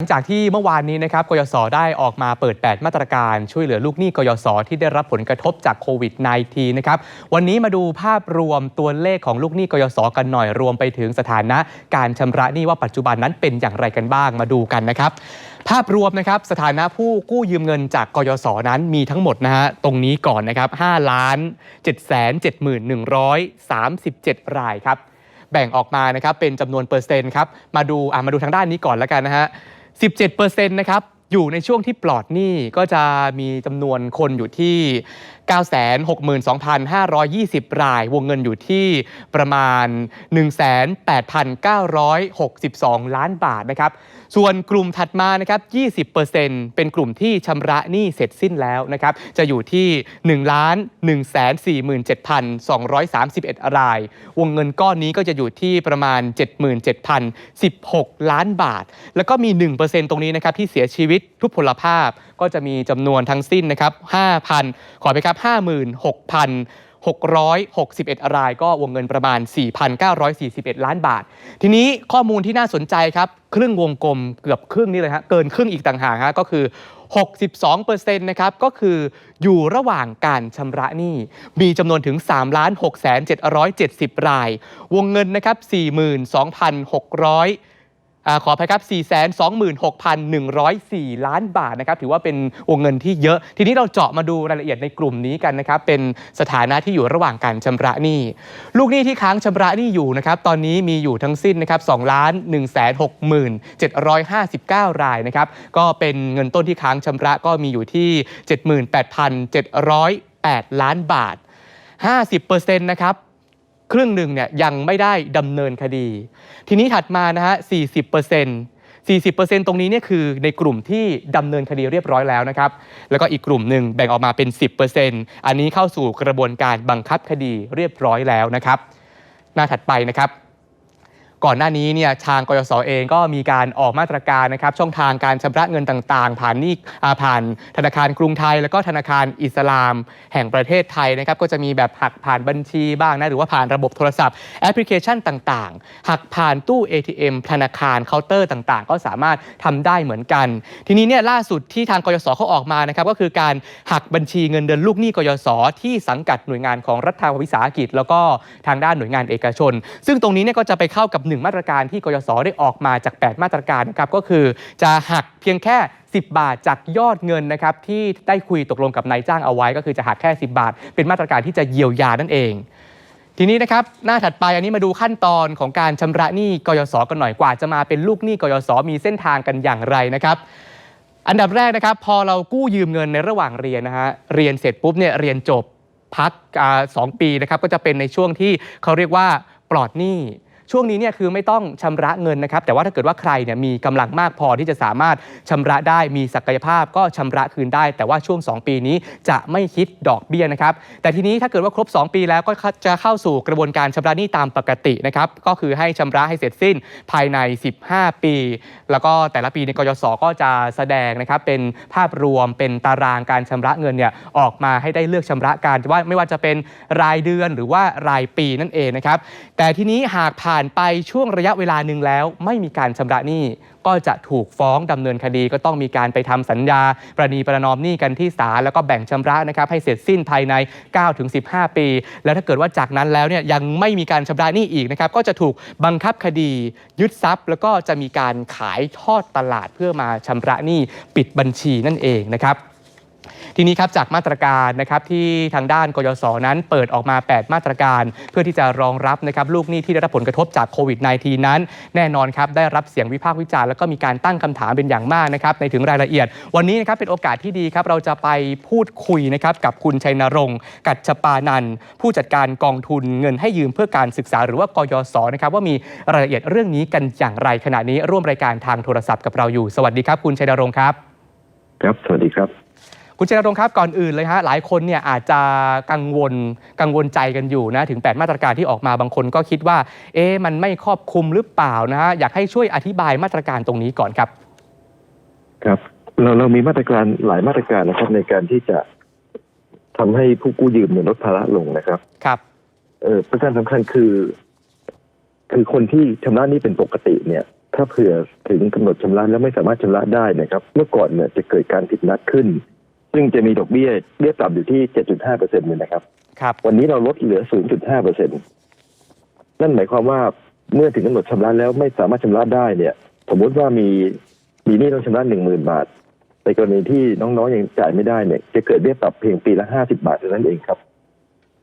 หลังจากที่เมื่อวานนี้นะครับกยศได้ออกมาเปิด 8 มาตรการช่วยเหลือลูกหนี้กยศที่ได้รับผลกระทบจากโควิด -19 นะครับวันนี้มาดูภาพรวมตัวเลขของลูกหนี้กยศกันหน่อยรวมไปถึงสถานะการชำระหนี้ว่าปัจจุบันนั้นเป็นอย่างไรกันบ้างมาดูกันนะครับ ภาพรวมนะครับสถานะผู้กู้ยืมเงินจากกยศนั้นมีทั้งหมดนะฮะตรงนี้ก่อนนะครับ5ล้าน7 7 1 3 7 รายครับแบ่งออกมานะครับเป็นจำนวนเปอร์เซ็นต์ครับมาดูอะมาดูทางด้านนี้ก่อนแล้วกันนะฮะ 17%นะครับอยู่ในช่วงที่ปลอดหนี้ก็จะมีจำนวนคนอยู่ที่ 962,520 ราย วงเงินอยู่ที่ประมาณ 18,962 ล้านบาทนะครับ ส่วนกลุ่มถัดมานะครับ 20%เป็นกลุ่มที่ชำระหนี้เสร็จสิ้นแล้วนะครับ จะอยู่ที่ 1 ล้าน 1 47,231 ราย วงเงินก้อนนี้ก็จะอยู่ที่ประมาณ 77,016 ล้านบาท แล้วก็มี 1%ตรงนี้นะครับที่เสียชีวิตทุพพลภาพ ก็จะมีจำนวนทั้งสิ้นนะครับ5,000 ขอไปครับ 56,000 661 รายก็วงเงินประมาณ 4,941 ล้านบาท ทีนี้ข้อมูลที่น่าสนใจครับ ครึ่งวงกลมเกือบครึ่งนี่เลยฮะเกินครึ่งอีกต่างหากฮะก็คือ 62%นะครับก็คืออยู่ระหว่างการชำระหนี้ มีจำนวนถึง 3 6 7 7 0 ราย วงเงินนะครับ 42,600 อขออภัยครับ 426,104 ล้านบาทนะครับ ถือว่าเป็นวงเงินที่เยอะ ทีนี้เราเจาะมาดูรายละเอียดในกลุ่มนี้กันนะครับ เป็นสถานะที่อยู่ระหว่างการชำระหนี้ ลูกหนี้ที่ค้างชำระหนี้อยู่นะครับ ตอนนี้มีอยู่ทั้งสิ้นนะครับ2ล้าน1 6 759 รายนะครับ ก็เป็นเงินต้นที่ค้างชำระก็มีอยู่ที่ 78,708 ล้านบาท 50%นะครับ ครึ่งหนึ่งเนี่ยยังไม่ได้ดำเนินคดี ทีนี้ถัดมานะฮะ40% 40%ตรงนี้เนี่ยคือในกลุ่มที่ดำเนินคดีเรียบร้อยแล้วนะครับ แล้วก็อีกกลุ่มหนึ่งแบ่งออกมาเป็น 10%อันนี้เข้าสู่กระบวนการบังคับคดีเรียบร้อยแล้วนะครับ หน้าถัดไปนะครับ ก่อนหน้านี้เนี่ยทางกยศเองก็มีการออกมาตรการนะครับช่องทางการชำระเงินต่างๆ ผ่านนี่าผ่านธนาคารกรุงไทย แล้วก็ธนาคารอิสลาม แห่งประเทศไทยนะครับก็จะมีแบบหักผ่านบัญชีบ้างนะหรือว่าผ่านระบบโทรศัพท์แอปพลิเคชันต่างๆ หักผ่านตู้ ATM ธนาคารเคาน์เตอร์ต่างๆ ก็สามารถทำได้เหมือนกัน ทีนี้เนี่ยล่าสุดที่ทางกยศเขาออกมานะครับก็คือการหักบัญชีเงินเดือนลูกหนี้กยศที่สังกัดหน่วยงานของรัฐวิสาหกิจ แล้วก็ทางด้านหน่วยงานเอกชน ซึ่งตรงนี้เนี่ยก็จะไปเข้ากับ1มาตรการที่กยศได้ออกมาจาก 8 มาตรการนะครับก็คือจะหักเพียงแค่ 10 บาทจากยอดเงินนะครับที่ได้คุยตกลงกับนายจ้างเอาไว้ ก็คือจะหักแค่ 10 บาท เป็นมาตรการที่จะเยียวยานั่นเอง ทีนี้นะครับหน้าถัดไปอันนี้มาดูขั้นตอนของการชำระหนี้กยศกันหน่อยกว่า จะมาเป็นลูกหนี้กยศมีเส้นทางกันอย่างไรนะครับอันดับแรกนะครับพอเรากู้ยืมเงินในระหว่างเรียนนะฮะเรียนเสร็จปุ๊บเนี่ยเรียนจบพักสองปีนะครับก็จะเป็นในช่วงที่เขาเรียกว่าปลอดหนี้ ช่วงนี้เนี่ยคือไม่ต้องชำระเงินนะครับแต่ว่าถ้าเกิดว่าใครเนี่ยมีกำลังมากพอที่จะสามารถชำระได้มีศักยภาพก็ชำระคืนได้ แต่ว่าช่วง 2 ปีนี้จะไม่คิดดอกเบี้ยนะครับแต่ทีนี้ถ้าเกิดว่าครบ 2 ปีแล้วก็จะเข้าสู่กระบวนการชำระหนี้ตามปกตินะครับก็คือให้ชำระให้เสร็จสิ้นภายใน 15 ปี แล้วก็แต่ละปีในกยศก็จะแสดงนะครับเป็นภาพรวมเป็นตารางการชำระเงินเนี่ยออกมาให้ได้เลือกชำระการว่าไม่ว่าจะเป็นรายเดือนหรือว่ารายปีนั่นเองนะครับแต่ทีนี้หากผ่านไปช่วงระยะเวลาหนึ่งแล้ว ไม่มีการชำระหนี้ก็จะถูกฟ้องดำเนินคดีก็ต้องมีการไปทำสัญญา ประนีประนอมหนี้กันที่ศาลแล้วก็แบ่งชำระนะครับให้เสร็จสิ้นภายใน 9-15 ปี แล้วถ้าเกิดว่าจากนั้นแล้วเนี่ยยังไม่มีการชำระหนี้อีกนะครับก็จะถูกบังคับคดี ยึดทรัพย์ แล้วก็จะมีการขายทอดตลาดเพื่อมาชำระหนี้ปิดบัญชีนั่นเองนะครับ ทีนี้ครับจากมาตรการนะครับที่ทางด้านกยศนั้นเปิดออกมา 8 มาตรการ เพื่อที่จะรองรับนะครับลูกหนี้ที่ได้รับผลกระทบจากโควิด -19 นั้น แน่นอนครับได้รับเสียงวิพากษ์วิจารณ์แล้วก็มีการตั้งคำถามเป็นอย่างมากนะครับในถึงรายละเอียด วันนี้นะครับเป็นโอกาสที่ดีครับเราจะไปพูดคุยนะครับกับคุณชัยนรงค์กัจจปานันผู้จัดการกองทุนเงินให้ยืมเพื่อการศึกษาหรือว่ากยศนะครับว่ามีรายละเอียดเรื่องนี้กันอย่างไรขณะนี้ร่วมรายการทางโทรศัพท์กับเราอยู่ สวัสดีครับ คุณชัยนรงค์ครับ ครับ สวัสดีครับ คุณเจนรงค์ครับก่อนอื่นเลยฮะหลายคนเนี่ยอาจจะกังวลกังวลใจกันอยู่นะถึง 8 มาตรการที่ออกมาบางคนก็คิดว่า เอ๊ะมันไม่ครอบคลุมหรือเปล่านะฮะอยากให้ช่วยอธิบายมาตรการตรงนี้ก่อนครับครับเราเรามีมาตรการหลายมาตรการนะครับในการที่จะทำให้ผู้กู้ยืมเนี่ยลดภาระลงนะครับครับเออประการสำคัญคือ คือคนที่ชำระหนี้เป็นปกติเนี่ย ถ้าเผื่อถึงกำหนดชำระแล้วไม่สามารถชำระได้นะครับ เมื่อก่อนเนี่ยจะเกิดการผิดนัดขึ้น ซึ่งจะมีดอกเบี้ยเบี้ยต่ำอยู่ที่ 7.5เปอร์เซ็นต์เลยนะครับ ครับ วันนี้เราลดเหลือ 0.5เปอร์เซ็นต์นั่นหมายความว่าเมื่อถึงกำหนดชำระแล้วไม่สามารถชำระได้เนี่ย สมมุติว่ามีมีหนี้ต้องชำระหนึ่งหมื่นบาทในกรณีที่น้องๆยังจ่ายไม่ได้เนี่ย จะเกิดเบี้ยปรับเพียงปีละห้าสิบาทเท่านั้นเองครับ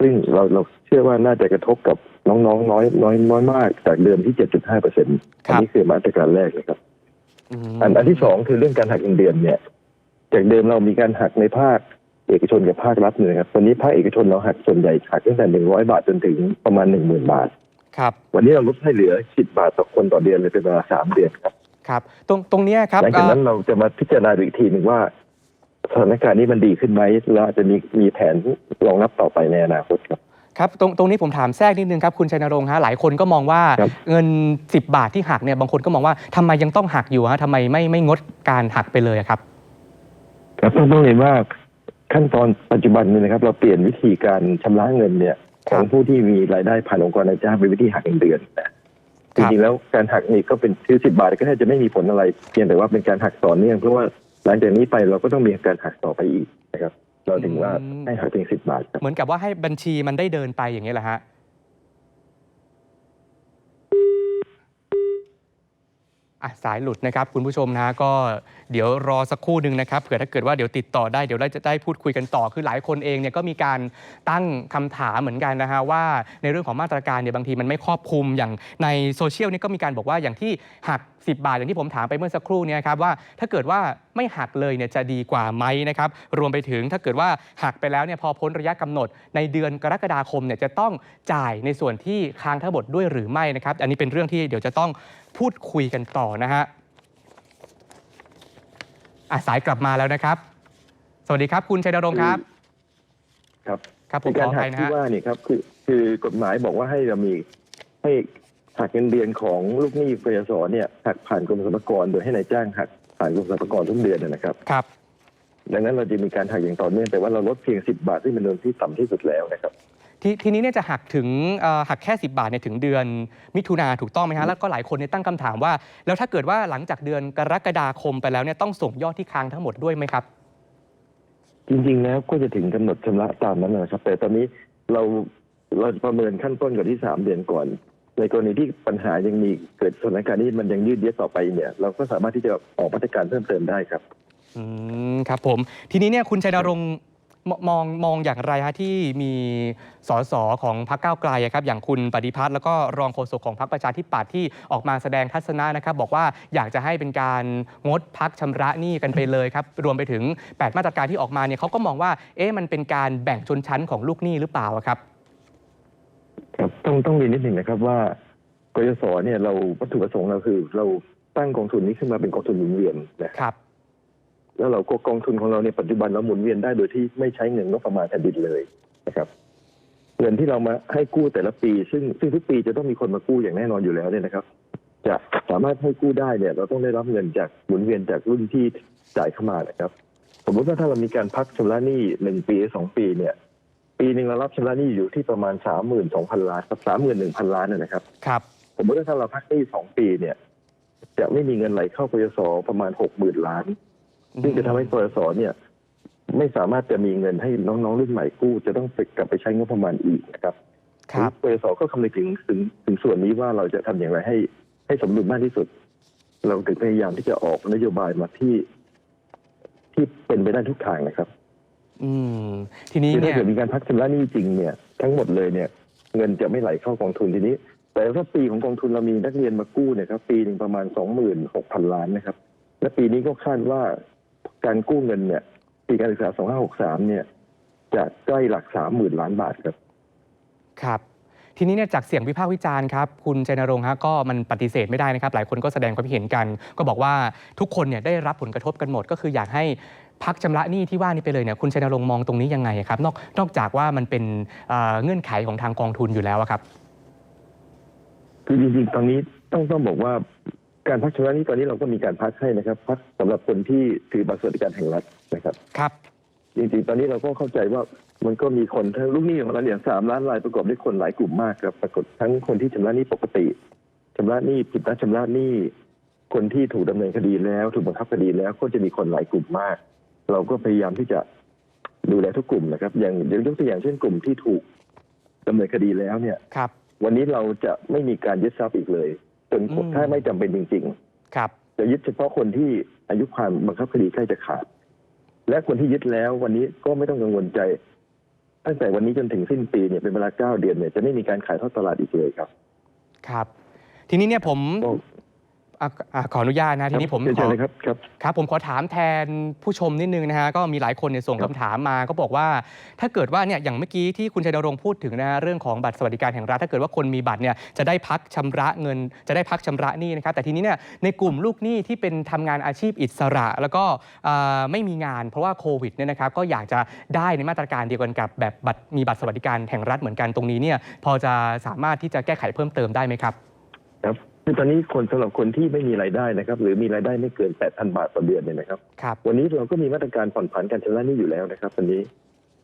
ซึ่งเราเราเชื่อว่าน่าจะกระทบกับน้องๆน้อยน้อยน้อยมาก จากเดิมที่7.5เปอร์เซ็นต์คอันรับนี้คือมาตรการแรกนะครับอืมอันอันที่สองคือเรื่องการหักเงินเดือนเนี่ย จากเดิมเรามีการหักในภาคเอกชนกับภาครัฐเนี่ยนะครับวันนี้ภาคเอกชนเราหักส่วนใหญ่หักตั้งแต่หนึ่งร้อยบาทจนถึงประมาณหนึ่งหมื่นบาท ครับ วันนี้เราลดให้เหลือสิบบาทต่อคนต่อเดือนเลยเป็นเวลาสามเดือนครับ ครับ ตรงตรงเนี้ยครับหลังจากนั้นเอ่อเราจะมาพิจารณาดูอีกทีหนึ่งว่าสถานการณ์นี้มันดีขึ้นไหมแล้วอาจจะมีมีแผนรองรับต่อไปในอนาคตครับครับตรงตรงนี้ผมถามแทรกนิดนึงครับคุณชัยนรงค์ฮะหลายคนก็มองว่าครับเงิน 10 บาทที่หักเนี่ยบางคนก็มองว่าทำไมยังต้องหักอยู่ฮะทำไมไม่ไม่งดการหักไปเลยอะครับ ครับต้องต้องเรียนว่าขั้นตอนปัจจุบันเนี่ยนะครับ เราเปลี่ยนวิธีการชำระเงินเนี่ยคขรับองผู้ที่มีรายได้ผ่านองค์กรนายจ้างเป็นวิธีหักเงินเดือนนะคจรับริงๆแล้วการหักนี่ก็เป็นคือสิบาทก็แทบจะไม่มีผลอะไร เพียงแต่ว่าเป็นการหักต่อเนื่องเพราะว่าหลังจากนี้ไปเราก็ต้องมีการหักต่อไปอีกนะครับ เราถึงว่าให้หักเพียงสิบบาทครับเหมือนกับว่าให้บัญชีมันได้เดินไปอย่างนี้ยแหละฮะอะ สายหลุดนะครับคุณผู้ชมนะก็เดี๋ยวรอสักครู่หนึ่งนะครับเผื่อถ้าเกิดว่าเดี๋ยวติดต่อได้เดี๋ยวเราจะได้พูดคุยกันต่อ คือหลายคนเองเนี่ยก็มีการตั้งคำถามเหมือนกันนะฮะว่าในเรื่องของมาตรการเนี่ยบางทีมันไม่ครอบคลุมอย่างในโซเชียลนี่ก็มีการบอกว่าอย่างที่หัก 10 บาท อย่างที่ผมถามไปเมื่อสักครู่เนี่ยครับว่าถ้าเกิดว่าไม่หักเลยเนี่ยจะดีกว่าไหมนะครับรวมไปถึงถ้าเกิดว่าหักไปแล้วเนี่ยพอพ้นระยะกำหนด ในเดือนกรกฎาคมเนี่ยจะต้องจ่ายในส่วนที่ค้างทั้งหมดด้วยหรือไม่นะครับ อันนี้เป็นเรื่องที่เดี๋ยวจะต้องพูดคุยกันต่อนะฮะอะสายกลับมาแล้วนะครับ สวัสดีครับ คุณชัยนรงค์ครับ ครับ ครับผในมขการออหัภักยนะที่ฮะว่านี่ครับคือคือกฎหมายบอกว่าให้เรามีให้ หักเงินเดือนของลูกหนี้กยศเนี่ยหักผ่านกรมสรรพากรโดยให้นายจ้างหักผ่านกรมสรรพากรทุกเดือนนะครับ ครับ ดังนั้นเราจะมีการหักอย่างต่อเนื่องแต่ว่าเราลดเพียง 10 บาทที่เป็นเงินที่ต่ำที่สุดแล้วนะครับททีนี้เนี่ยจะหักถึงเอ่อหักแค่ 10 บาทเนี่ยถึงเดือนมิถุนาถูกต้องไหมฮะแล้วก็หลายคนเนี่ยตั้งคำถามว่า แล้วถ้าเกิดว่าหลังจากเดือนกรกฎาคมไปแล้วเนี่ยต้องส่งยอดที่ค้างทั้งหมดด้วยไหมครับ จริงๆแล้วก็จะถึงกำหนดชำระตามนั้นนะครับ แต่ตอนนี้เราเราประเมินขั้นต้นก่อนที่สามเดือนก่อน ในกรณีที่ปัญหายังมีเกิดสถานการณ์นี้มันยังยืดเยื้อต่อไปเนี่ยเราก็สามารถที่จะออกมาตรการเพิ่มเติมได้ครับ อืมครับผมทีนี้เนี่ยคุณชัยนรงค์มมองมองอย่างไรฮะที่มีสสของพรรคก้าวไกลอะครับอย่างคุณปฏิพัฒน์แล้วก็รองโฆษกของพรรคประชาธิปัตย์ที่ออกมาแสดงทัศนะนะครับ บอกว่าอยากจะให้เป็นการงดพักชำระหนี้กันไปเลยครับ รวมไปถึง 8 มาตรการที่ออกมาเนี่ยเขาก็มองว่าเอ๊ะมันเป็นการแบ่งชนชั้นของลูกหนี้หรือเปล่าอะครับ ครับต้องต้องเรียนนิดหนึ่งนะครับว่ากยศเนี่ยเราวัตถุประสงค์เราคือ เราตั้งกองทุนนี้ขึ้นมาเป็นกองทุนหมุนเวียนนะครับ แล้วเราก็กองทุนของเราเนี่ยปัจจุบันเราหมุนเวียนได้โดยที่ไม่ใช้เงินงบประมาณแผ่นดินเลยนะครับ เงินที่เรามาให้กู้แต่ละปี ซึ่งซึ่งทุกปีจะต้องมีคนมากู้อย่างแน่นอนอยู่แล้วเนี่ยนะครับ จะสามารถให้กู้ได้เนี่ย เราต้องได้รับเงินจากหมุนเวียนจากรุ่นที่จ่ายเข้ามานะครับ สมมติว่าถ้าเรามีการพักชำระหนี้หนึ่งปีสองปีเนี่ย ปีหนึ่งเรารับชำระหนี้อยู่ที่ประมาณสามหมื่นสองพันล้านครับสามหมื่นหนึ่งพันล้านนะนะครับ ครับสมมติว่าถ้าเราพักหนี้สองปีเนี่ย จะไม่มีเงินไหลเข้ากยศประมาณหกหมื่นล้านซึ่งจะทำให้กยศเนี่ย ไม่สามารถจะมีเงินให้น้องๆรุ่นใหม่กู้ จะต้องไปกลับไปใช้งบประมาณอีกนะครับครับกยศก็คำนึงถึงถึงถึงส่วนนี้ว่าเราจะทำอย่างไรให้ ให้สมดุลมากที่สุด เราถึงพยายามที่จะออกนโยบายมาที่ ที่เป็นไปได้ทุกทางนะครับ อืม ทีนี้คือเนี่ถ้ายเกิดมีการพักชำระหนี้จริงเนี่ยทั้งหมดเลยเนี่ยเงินจะไม่ไหลเข้ากองทุนทีนี้ แต่ถ้าปีของกองทุนเรามีนักเรียนมากู้เนี่ยครับปีหนึ่งประมาณสองหมื่นหกพันล้านนะครับ และปีนี้ก็คาดว่าการกู้เงินเนี่ยปีการศึกษาสองห้าหกสามเนี่ยจะใกล้หลักสามหมื่นล้านบาทครับ ครับ ทีนี้เนี่ยจากเสียงวิพากษ์วิจารณ์ครับ คุณชัยนรงค์ฮะก็มันปฏิเสธไม่ได้นะครับ หลายคนก็แสดงความคิดเห็นกัน ก็บอกว่าทุกคนเนี่ยได้รับผลกระทบกันหมด ก็คืออยากให้ พักชำระหนี้ที่ว่านี้ไปเลยเนี่ยคุณชัยนรงค์มองตรงนี้ยังไงครับนอกนอกจากว่ามันเป็นเอ่อเงื่อนไขของทางกองทุนอยู่แล้วอะครับ คือจริงๆตอนนี้ต้องต้องบอกว่าการพักชำระหนี้ตอนนี้เราก็มีการพักให้นะครับ พักสำหรับคนที่ถือบัตรสวัสดิการแห่งรัฐนะครับครับจริงๆตอนนี้เราก็เข้าใจว่ามันก็มีคนทั้งลูกหนี้ของเราเนี่ยสามล้านรายประกอบด้วยคนหลายกลุ่มมากครับปรากฏทั้งคนที่ชำระหนี้ปกติชำระหนี้ผิดนัดชำระหนี้คนที่ถูกดำเนินคดีแล้ว ถูกบังคับคดีแล้วก็จะมีคนหลายกลุ่มมาก เราก็พยายามที่จะดูแลทุกกลุ่มนะครับ อย่างเดี๋ยวยกตัวอย่างเช่นกลุ่มที่ถูกดำเนินคดีแล้วเนี่ย ครับ วันนี้เราจะไม่มีการยึดทรัพย์อีกเลยจนอืม ถ้าไม่จำเป็นจริง ครับ ๆ จะยึดเฉพาะคนที่อายุความบังคับคดีใกล้จะขาด และคนที่ยึดแล้ววันนี้ก็ไม่ต้องกังวลใจ ตั้งแต่วันนี้จนถึงสิ้นปีเนี่ยเป็นเวลาเก้าเดือนเนี่ยจะไม่มีการขายทอดตลาดอีกเลยครับ ครับ ทีนี้เนี่ยผมก็ อะอะขออนุญาตนะทีนี้ผมเชิญขอเลยครับครับ ครับผมขอถามแทนผู้ชมนิดนึงนะฮะก็มีหลายคนเนี่ยส่งครัคำบ ถามมา ก็บอกว่าถ้าเกิดว่าเนี่ยอย่างเมื่อกี้ที่คุณชัยนรงค์พูดถึงนะฮะเรื่องของบัตรสวัสดิการแห่งรัฐถ้าเกิดว่าคนมีบัตรเนี่ยจะได้พักชำระเงิน จะได้พักชำระหนี้นะครับแต่ทีนี้เนี่ยในกลุ่มลูกหนี้ที่เป็นทำงานอาชีพอิสระ แล้วก็อ่าไม่มีงานเพราะว่าโควิดเนี่ยนะครับก็อยากจะได้ในมาตรการเดียวกันกับแบบบัตรมีบัตรสวัสดิการแห่งรัฐเหมือนกันตรงนี้เนี่ยพอจะสามารถที่จะแก้ไขเพิ่มเติมได้ไหมครับ ครับ คือตอนนี้คนสำหรับคนที่ไม่มีรายได้นะครับ หรือมีรายได้ไม่เกิน 8,000 บาทต่อเดือนเนี่ยนะครับครับ วันนี้เราก็มีมาตรการผ่อนผันการชำระหนี้อยู่แล้วนะครับวันนี้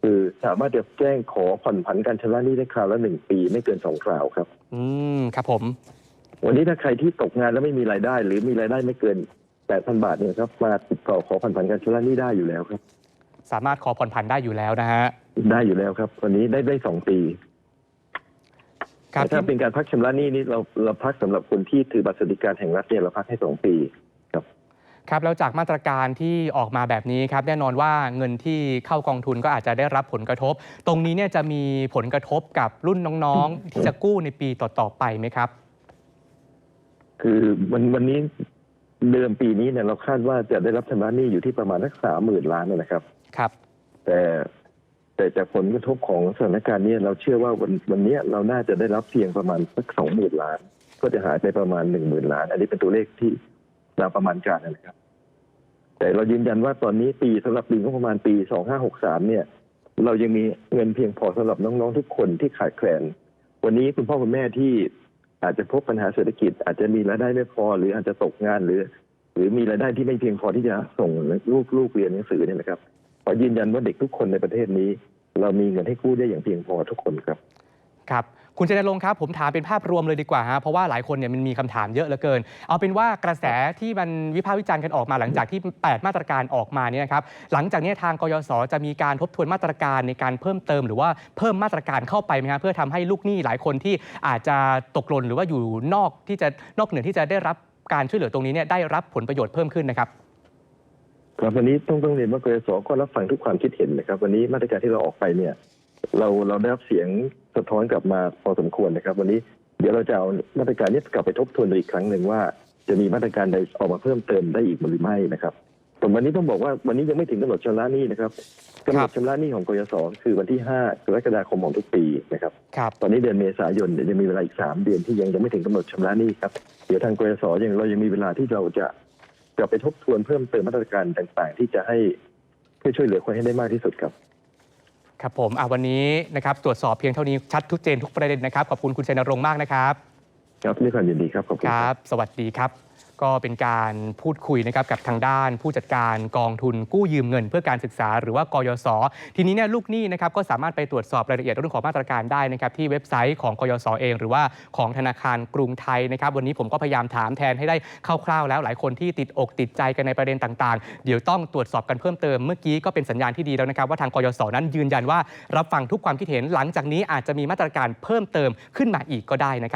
คือสามารถจะแจ้งขอผ่อนผันการชำระหนี้ได้คราวละหนึ่งปีไม่เกินสองคราวครับ อืมครับผม วันนี้ถ้าใครที่ตกงานแล้วไม่มีรายได้ หรือมีรายได้ไม่เกิน 8,000 บาทเนี่ยครับมาติดต่อขอผ่อนผันการชำระหนี้ได้อยู่แล้วครับ สามารถขอผ่อนผันได้อยู่แล้วนะฮะได้อยู่แล้วครับวันนี้ได้ได้สองปี ครับแต่ถ้าเป็นการพักชำระหนี้นี่เราเราพักสำหรับคนที่ถือบัตรสวัสดิการแห่งรัฐเนี่ยเราพักให้สองปีครับแล้วจากมาตรการที่ออกมาแบบนี้ครับแน่นอนว่าเงินที่เข้ากองทุนก็อาจจะได้รับผลกระทบ ตรงนี้เนี่ยจะมีผลกระทบกับรุ่นน้องๆ ที่จะกู้ในปีต่อๆไปไหมครับ คือวันวันนี้เดิมปีนี้เนี่ยเราคาดว่าจะได้รับชำระหนี้อยู่ที่ประมาณสักสามหมื่นล้านนะนะครับ ครับ แต่ แต่จากผลกระทบของสถานการณ์นี้เราเชื่อว่าวันวันนี้เราน่าจะได้รับเพียงประมาณสักสองหมื่นล้าน ก็จะหายไปประมาณหนึ่งหมื่นล้าน อันนี้เป็นตัวเลขที่เราประมาณการนะครับ แต่เรายืนยันว่าตอนนี้ปีสำหรับปีงบประมาณปีสองห้าหกสามเนี่ย เรายังมีเงินเพียงพอสำหรับน้องๆทุกคนที่ขาดแคลน วันนี้คุณพ่อคุณแม่ที่อาจจะพบปัญหาเศรษฐกิจ อาจจะมีรายได้ไม่พอ หรืออาจจะตกงานหรือ หรือมีรายได้ที่ไม่เพียงพอที่จะส่งลูกลูกเรียนหนังสือเนี่ยนะครับ ขอยืนยันว่าเด็กทุกคนในประเทศนี้ เรามีเงินให้กู้ได้อย่างเพียงพอทุกคนครับครับคุณเจนรงค์ครับผมถามเป็นภาพรวมเลยดีกว่าฮะเพราะว่าหลายคนเนี่ยมันมีคำถามเยอะเหลือเกิน เอาเป็นว่ากระแสที่มันวิพากษ์วิจารณ์กันออกมาหลังจากที่ 8 มาตรการออกมาเนี่ยนะครับหลังจากนี้ทางกยศจะมีการทบทวนมาตรการในการเพิ่มเติม หรือว่าเพิ่มมาตรการเข้าไปไหมครับเพื่อทำให้ลูกหนี้หลายคนที่อาจจะตกหล่นหรือว่าอยู่นอกที่จะนอกเหนือที่จะได้รับการช่วยเหลือตรงนี้เนี่ยได้รับผลประโยชน์เพิ่มขึ้นนะครับ ครับวันนี้ต้องต้องเรียนว่ากยศก็รับฟังทุกความคิดเห็นนะครับ วันนี้มาตรการที่เราออกไปเนี่ย เราเราได้รับเสียงสะท้อนกลับมาพอสมควรนะครับ วันนี้เดี๋ยวเราจะเอามาตรการนี้กลับไปทบทวนอีกครั้งหนึ่งว่า จะมีมาตรการใดออกมาเพิ่มเติมได้อีกหรือไม่นะครับแต่วันนี้ต้องบอกว่าวันนี้ยังไม่ถึงกำหนดชำระหนี้นะครับกำหนดชำระหนี้ของกยศคือวันที่ 5 กรกฎาคมของทุกปีนะครับ ครับ ตอนนี้เดือนเมษายนเดี๋ยวจะมีเวลาอีกสามเดือนที่ยังยังไม่ถึงกำหนดชำระหนี้ครับ เดี๋ยวทางกยศยังเรายังมีเวลาที่เราจะ จะไปทบทวนเพิ่มเติมมาตรการต่างๆ ที่จะให้เพื่อช่วยเหลือคนให้ได้มากที่สุดครับ ครับผมอะวันนี้นะครับตรวจสอบเพียงเท่านี้ชัดทุกเจนทุกประเด็นนะครับ ขอบคุณคุณชัยนรงค์มากนะครับ ครับด้วยความยินดีครับขอบคุณคครัรับบสวัสดีครับ ก็เป็นการพูดคุยนะครับกับทางด้านผู้จัดการกองทุนกู้ยืมเงิน เพื่อการศึกษาหรือว่ากยศ ทีนี้เนี่ยลูกหนี้นะครับก็สามารถไปตรวจสอบรายละเอียดเรื่องของมาตรการได้นะครับที่เว็บไซต์ของกยศเอง หรือว่าของธนาคารกรุงไทยนะครับวันนี้ผมก็พยายามถามแทนให้ได้คร่าวๆ แล้วหลายคนที่ติดอกติดใจกันในประเด็นต่างๆ เดี๋ยวต้องตรวจสอบกันเพิ่มเติมเมื่อกี้ก็เป็นสัญญาณที่ดีแล้วนะครับว่าทางกยศนั้นยืนยันว่ารับฟังทุกความคิดเห็นหลังจากนี้อาจจะมีมาตรการเพิ่มเติมขึ้นมาอีกก็ได้นะครับ